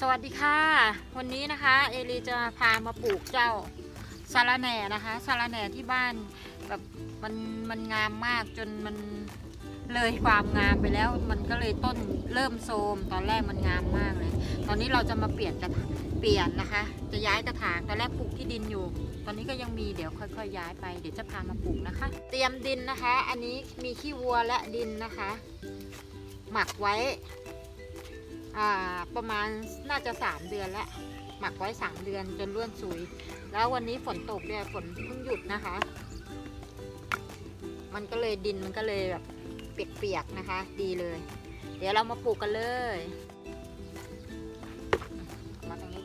สวัสดีค่ะ วันนี้นะคะ เอลีจะพามาปลูกเจ้าสาระแหน่นะคะสาระแหน่ที่บ้านแบบมันมันงามมากจนมันเลยความงามไปแล้ว มันก็เลยต้นเริ่มโทรมตอนแรกมันงามมากเลย ตอนนี้เราจะมาเปลี่ยนกระถางเปลี่ยนนะคะ จะย้ายกระถางตอนแรกปลูกที่ดินอยู่ ตอนนี้ก็ยังมีเดี๋ยวค่อยๆย้ายไปเดี๋ยวจะพามาปลูกนะคะ เตรียมดินนะคะ อันนี้มีขี้วัวและดินนะคะ หมักไว้ ประมาณน่าจะ 3 เดือนแล้ว หมักไว้ 3 เดือนจนร่วนซุย แล้ววันนี้ฝนตกเนี่ยฝนเพิ่งหยุดนะคะ มันก็เลยดินมันก็เลยแบบเปียกๆนะคะ ดีเลย เดี๋ยวเรามาปลูกกันเลยมาตรงนี้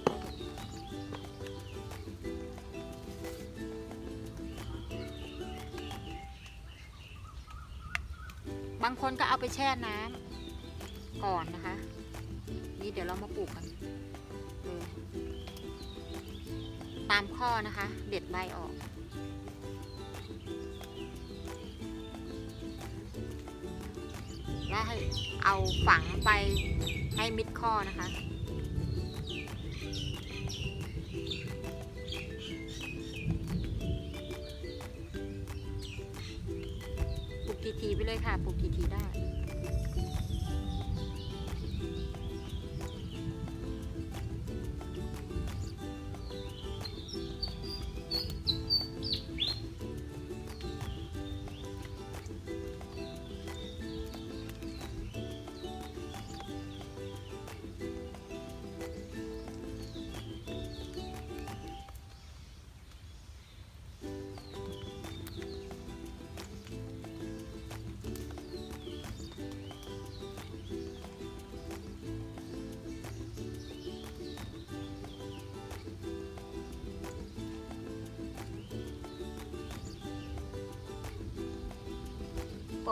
บางคนก็เอาไปแช่น้ำก่อนนะคะ นี่เดี๋ยวเรามาปลูกกันเออตามข้อนะคะ เด็ดใบออก แล้วให้เอาฝังไปให้มิดข้อนะคะปลูกทีๆไปเลยค่ะปลูกทีๆได้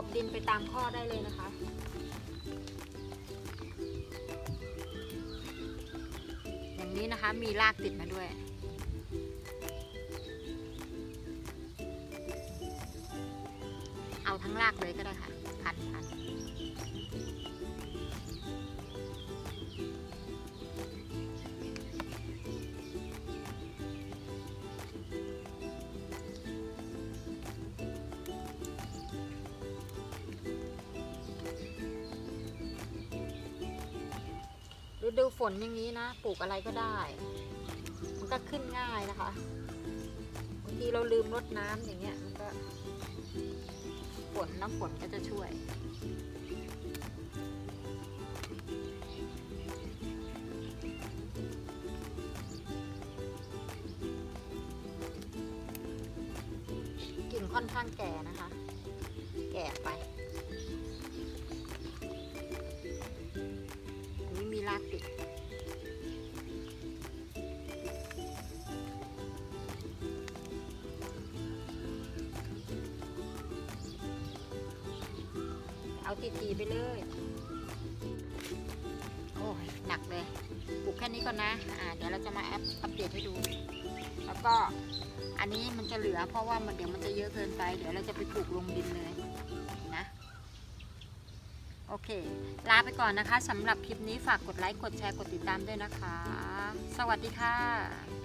บดินไปตามข้อได้เลยนะคะ อย่างนี้นะคะมีรากติดมาด้วยเอาทั้งรากเลยก็ได้ค่ะ พันพัน ฤดูฝนอย่างนี้นะ ปลูกอะไรก็ได้ มันก็ขึ้นง่ายนะคะบางทีเราลืมรดน้ำอย่างเงี้ย มันก็ฝนน้ำฝนก็จะช่วยกิ่งค่อนข้างแก่นะคะ แก่ไป อันนี้มีรากติด เอาทีๆไปเลย โอ้ยหนักเลยปลูกแค่นี้ก่อนนะ อ่า เดี๋ยวเราจะมาแอปอัปเดตให้ดู แล้วก็อันนี้มันจะเหลือเพราะว่ามันเดี๋ยวมันจะเยอะเกินไป เดี๋ยวเราจะไปปลูกลงดินเลย โอเค ลาไปก่อนนะคะสำหรับคลิปนี้ฝากกดไลค์ กดแชร์ กดติดตามด้วยนะคะ สวัสดีค่ะ